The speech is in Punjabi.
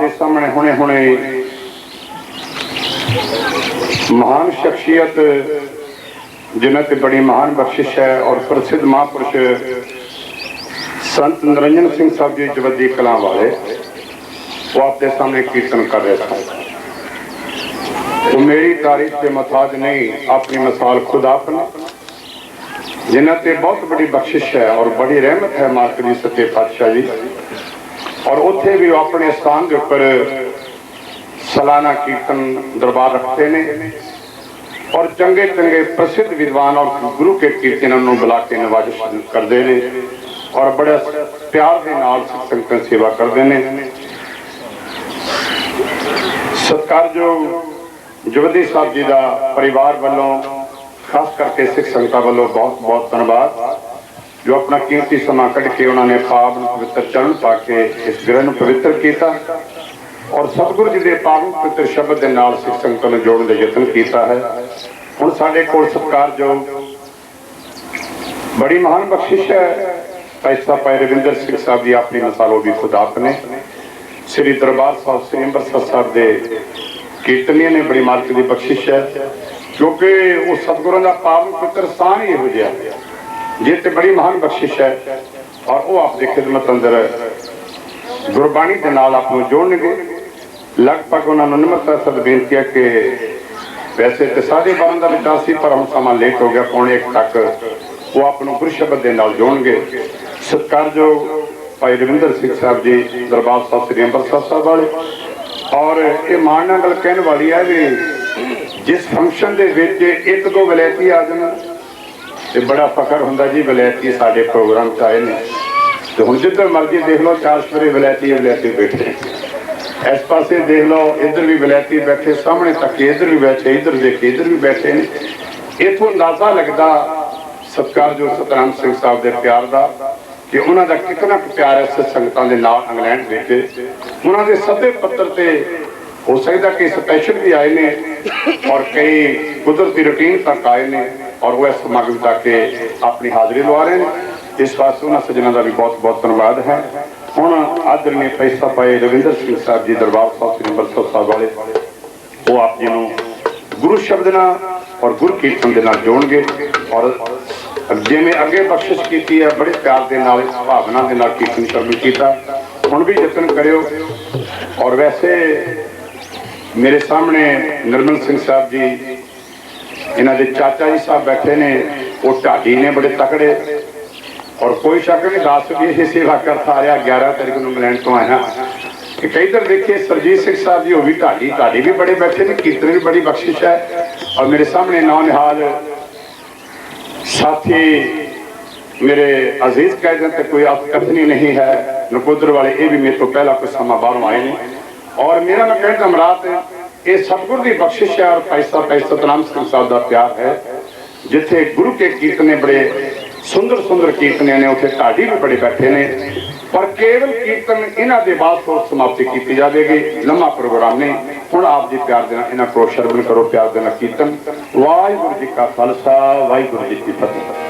ਦੇ ਸਾਹਮਣੇ ਹੁਣੇ ਹੁਣੇ ਮਹਾਨ ਸ਼ਖਸੀਅਤ ਜਿਨ੍ਹਾਂ ਤੇ ਬੜੀ ਮਹਾਨ ਬਖਸ਼ਿਸ਼ ਹੈ ਔਰ ਪ੍ਰਸਿੱਧ ਮਹਾਂਪੁਰਸ਼ ਸੰਤ ਨਰਿੰਜਨ ਸਿੰਘ ਸਾਹਿਬ ਜੀ ਜਵੱਦੀ ਕਲਾਂ ਵਾਲੇ, ਉਹ ਆਪਦੇ ਸਾਹਮਣੇ ਕੀਰਤਨ ਕਰ ਰਹੇ ਸਨ। ਉਹ ਮੇਰੀ ਤਾਰੀਫ ਤੇ ਮਤਾਜ ਨਹੀਂ, ਆਪਣੀ ਮਿਸਾਲ ਖੁਦ ਆਪਣਾ ਜਿਨ੍ਹਾਂ ਤੇ ਬਹੁਤ ਬੜੀ ਬਖਸ਼ਿਸ਼ ਹੈ ਔਰ ਬੜੀ ਰਹਿਮਤ ਹੈ ਮਾਲਕ ਦੀ ਸੱਚੇ ਪਾਤਸ਼ਾਹ ਜੀ। ਔਰ ਉੱਥੇ ਵੀ ਉਹ ਆਪਣੇ ਸਥਾਨ ਦੇ ਉੱਪਰ ਸਾਲਾਨਾ ਕੀਰਤਨ ਦਰਬਾਰ ਰੱਖਦੇ ਨੇ। ਔਰ ਚੰਗੇ ਚੰਗੇ ਪ੍ਰਸਿੱਧ ਵਿਦਵਾਨ ਔਰ ਗੁਰੂ ਕੇ ਕੀਰਤਨਾਂ ਨੂੰ ਬੁਲਾ ਕੇ ਨਵਾਜ਼ਿਸ਼ ਕਰਦੇ ਨੇ ਔਰ ਬੜੇ ਪਿਆਰ ਦੇ ਨਾਲ ਸਿੱਖ ਸੰਗਤਾਂ ਦੀ ਸੇਵਾ ਕਰਦੇ ਨੇ। ਸਤਿਕਾਰਯੋਗ ਜਵਦੀ ਸਾਹਿਬ ਜੀ ਦਾ ਪਰਿਵਾਰ ਵੱਲੋਂ, ਖਾਸ ਕਰਕੇ ਸਿੱਖ ਸੰਗਤਾਂ ਵੱਲੋਂ ਬਹੁਤ ਬਹੁਤ ਧੰਨਵਾਦ। ਜੋ ਆਪਣਾ ਕੀਮਤੀ ਸਮਾਂ ਕੱਢ ਕੇ ਉਹਨਾਂ ਨੇ ਪਾਵਨ ਪਵਿੱਤਰ ਚਰਨ ਪਾ ਕੇ ਇਸ ਗ੍ਰਹਿ ਨੂੰ ਪਵਿੱਤਰ ਕੀਤਾ ਔਰ ਸਤਿਗੁਰੂ ਜੀ ਦੇ ਪਾਵਨ ਪਵਿੱਤਰ ਸ਼ਬਦ ਦੇ ਨਾਲ ਸਿੱਖ ਸੰਗਤਾਂ ਨੂੰ ਜੋੜਨ ਦਾ ਯਤਨ ਕੀਤਾ ਹੈ। ਹੁਣ ਸਾਡੇ ਕੋਲ ਸਤਿਕਾਰਯੋਗ ਬੜੀ ਮਹਾਨ ਬਖਸ਼ਿਸ਼ ਹੈ। ਪੈਸਾ ਪਾਇ ਰਵਿੰਦਰ ਸਿੰਘ ਸਾਹਿਬ ਦੀ ਆਪਣੀ ਮਸਾਲੋ ਉਹ ਵੀ ਖੁਦਾ ਨੇ। ਸ੍ਰੀ ਦਰਬਾਰ ਸਾਹਿਬ, ਸ੍ਰੀ ਅੰਮ੍ਰਿਤਸਰ ਸਾਹਿਬ ਦੇ ਕੀਰਤਨੀਆਂ ਨੇ ਬੜੀ ਮਾਲਕ ਦੀ ਬਖਸ਼ਿਸ਼ ਹੈ। ਕਿਉਂਕਿ ਉਹ ਸਤਿਗੁਰਾਂ ਦਾ ਪਾਵਨ ਪਵਿੱਤਰ ਸਥਾਨ ਹੀ ਇਹੋ ਜਿਹਾ। ਜੇ ਤੇ ਬੜੀ ਮਹਾਨ ਬਖਸ਼ਿਸ਼ ਹੈ ਔਰ ਉਹ ਆਪ ਦੀ ਖਿਦਮਤ ਅੰਦਰ ਗੁਰਬਾਣੀ ਦੇ ਨਾਲ ਆਪ ਨੂੰ ਜੋੜਨਗੇ। ਲਗਭਗ ਉਹਨਾਂ ਨੂੰ ਨਿਮਰਤਾ ਸਦ ਬੇਨਤੀ ਹੈ ਕਿ ਵੈਸੇ ਤੇ ਸਾਡੇ ਬਾਰਾਂ ਦਾ ਵਿਚਾਰ ਸੀ, ਪਰ ਹੁਣ ਸਮਾਂ ਲੇਟ ਹੋ ਗਿਆ, ਪੌਣੇ ਇੱਕ ਤੱਕ ਉਹ ਆਪ ਨੂੰ ਗੁਰਸ਼ਬਦ ਦੇ ਨਾਲ ਜੋੜਨਗੇ। ਸਤਿਕਾਰਯੋਗ ਭਾਈ ਰਵਿੰਦਰ ਸਿੰਘ ਸਾਹਿਬ ਜੀ, ਦਰਬਾਰ ਸਾਹਿਬ, ਸ੍ਰੀ ਅੰਮ੍ਰਿਤਸਰ ਸਾਹਿਬ ਵਾਲੇ। ਔਰ ਇਹ ਮਾਣ ਨਾਲ ਗੱਲ ਕਹਿਣ ਵਾਲੀ ਹੈ ਵੀ ਜਿਸ ਫੰਕਸ਼ਨ ਦੇ ਵਿੱਚ ਇੱਕ ਦੋ ਵਲੈਤੀ ਆ ਜਾਣ ਤੇ ਬੜਾ ਫਖਰ ਹੁੰਦਾ ਜੀ ਵਲੈਤੀ ਸਾਡੇ ਪ੍ਰੋਗਰਾਮ 'ਚ ਆਏ ਨੇ। ਤੇ ਹੁਣ ਜਿੱਧਰ ਮਰਜ਼ੀ ਦੇਖ ਲਓ, ਚਾਰ ਸਵੇਰੇ ਵਲੈਤੀ ਬੈਠੇ ਇਸ ਪਾਸੇ ਦੇਖ ਲਓ, ਇੱਧਰ ਵੀ ਵਲੈਤੀ ਬੈਠੇ, ਸਾਹਮਣੇ ਤੱਕ ਇੱਧਰ ਵੀ ਬੈਠੇ, ਇੱਧਰ ਦੇਖੇ, ਇੱਧਰ ਵੀ ਬੈਠੇ ਨੇ। ਇਥੋਂ ਅੰਦਾਜ਼ਾ ਲੱਗਦਾ ਸਤਿਕਾਰਯੋਗ ਸਤਰਾਮ ਸਿੰਘ ਸਾਹਿਬ ਦੇ ਪਿਆਰ ਦਾ, ਕਿ ਉਹਨਾਂ ਦਾ ਕਿੰਨਾ ਕੁ ਪਿਆਰ ਹੈ ਸੰਗਤਾਂ ਦੇ ਨਾਲ ਇੰਗਲੈਂਡ ਵਿੱਚ। ਉਹਨਾਂ ਦੇ ਸੱਦੇ ਪੱਤਰ ਤੇ ਹੋ ਸਕਦਾ ਕਿ ਸਪੈਸ਼ਲ ਵੀ ਆਏ ਨੇ, ਔਰ ਕਈ ਕੁਦਰਤੀ ਰੁਟੀਨ ਤੱਕ ਆਏ ਨੇ। ਔਰ ਉਹ ਇਸ ਸਮਾਗਮ ਤੱਕ ਆਪਣੀ ਹਾਜ਼ਰੀ ਲਵਾ ਰਹੇ ਨੇ। ਇਸ ਵਾਸਤੇ ਉਹਨਾਂ ਸੱਜਣਾਂ ਦਾ ਵੀ ਬਹੁਤ ਬਹੁਤ ਧੰਨਵਾਦ ਹੈ। ਹੁਣ ਆਦਰਨੀ ਪੈਸਾ ਪਾਏ ਰਵਿੰਦਰ ਸਿੰਘ ਸਾਹਿਬ ਜੀ ਦਰਬਾਰ ਸਾਹਿਬ, ਸ੍ਰੀ ਅੰਮ੍ਰਿਤਸਰ ਸਾਹਿਬ ਵਾਲੇ। ਉਹ ਆਪ ਜੀ ਨੂੰ ਗੁਰੂ ਸ਼ਬਦ ਨਾਲ ਔਰ ਗੁਰ ਕੀਰਤਨ ਦੇ ਨਾਲ ਜੋੜਨਗੇ। ਔਰ ਜਿਵੇਂ ਅੱਗੇ ਬਖਸ਼ਿਸ਼ ਕੀਤੀ ਹੈ, ਬੜੇ ਪਿਆਰ ਦੇ ਨਾਲ ਇਸ ਭਾਵਨਾ ਦੇ ਨਾਲ ਕੀਰਤਨ ਸ਼ਰਮੀ ਕੀਤਾ। ਹੁਣ ਵੀ ਯਤਨ ਕਰਿਓ। ਔਰ ਵੈਸੇ ਮੇਰੇ ਸਾਹਮਣੇ ਨਿਰਮਲ ਸਿੰਘ ਸਾਹਿਬ ਜੀ ਇਹਨਾਂ ਦੇ ਚਾਚਾ ਜੀ ਸਾਹਿਬ ਬੈਠੇ ਨੇ ਉਹ ਢਾਡੀ ਨੇ ਬੜੇ ਤਕੜੇ ਔਰ ਕੋਈ ਸ਼ੱਕ ਨਹੀਂ ਦੱਸ ਵੀ ਇਹ ਸੇਵਾ ਕਰਦਾ ਆ ਰਿਹਾ 11 ਤਰੀਕ ਨੂੰ ਇੰਗਲੈਂਡ ਤੋਂ ਆਇਆ ਕਿ ਕਈ ਦਰ ਦੇਖੀਏ ਸਰਜੀਤ ਸਿੰਘ ਸਾਹਿਬ ਜੀ ਉਹ ਵੀ ਢਾਡੀ ਢਾਡੀ ਵੀ ਬੜੇ ਬੈਠੇ ਨੇ ਕੀਰਤਨ ਵੀ ਬੜੀ ਬਖਸ਼ਿਸ਼ ਹੈ ਔਰ ਮੇਰੇ ਸਾਹਮਣੇ ਨੌ ਨਿਹਾਲ ਸਾਥੀ ਮੇਰੇ ਅਜ਼ੀਜ਼ ਕਾਇਦਨ ਤੇ ਕੋਈ ਆਪ ਕਥਨੀ ਨਹੀਂ ਹੈ ਨਕੋਦਰ ਵਾਲੇ ਇਹ ਵੀ ਮੇਰੇ ਤੋਂ ਪਹਿਲਾਂ ਕੁਝ ਸਮਾਂ ਬਾਹਰੋਂ ਆਏ ਨੇ ਔਰ ਮੇਰਾ ਮੈਂ ਕਹਿਣ ਦਾ ਮਰਾਤ ਹੈ ਇਹ ਸਤਿਗੁਰ ਦੀ ਬਖਸ਼ਿਸ਼ ਹੈ ਔਰ ਪੈਸਾ ਪੈਸਾ ਸਤਨਾਮ ਸਿੰਘ ਸਾਹਿਬ ਦਾ ਪਿਆਰ ਹੈ, ਜਿੱਥੇ ਗੁਰੂ ਕੇ ਕੀਰਤਨੇ ਬੜੇ ਸੁੰਦਰ ਸੁੰਦਰ ਕੀਰਤਨੇ ਨੇ, ਉੱਥੇ ਢਾਡੀ ਵੀ ਬੜੇ ਬੈਠੇ ਨੇ, ਪਰ ਕੇਵਲ ਕੀਰਤਨ ਇਹਨਾਂ ਦੇ ਬਾਅਦ ਤੋਂ ਸਮਾਪਤੀ ਕੀਤੀ ਜਾਵੇਗੀ, ਲੰਮਾ ਪ੍ਰੋਗਰਾਮ ਨੇ, ਹੁਣ ਆਪ ਜੀ ਪਿਆਰ ਦੇ ਨਾਲ ਇਹਨਾਂ ਕੋਲ ਸ਼ਰਵਣ ਕਰੋ, ਪਿਆਰ ਦੇ ਨਾਲ ਕੀਰਤਨ। ਵਾਹਿਗੁਰੂ ਜੀ ਕਾ ਖਾਲਸਾ, ਵਾਹਿਗੁਰੂ ਜੀ ਕੀ ਫਤਿਹ।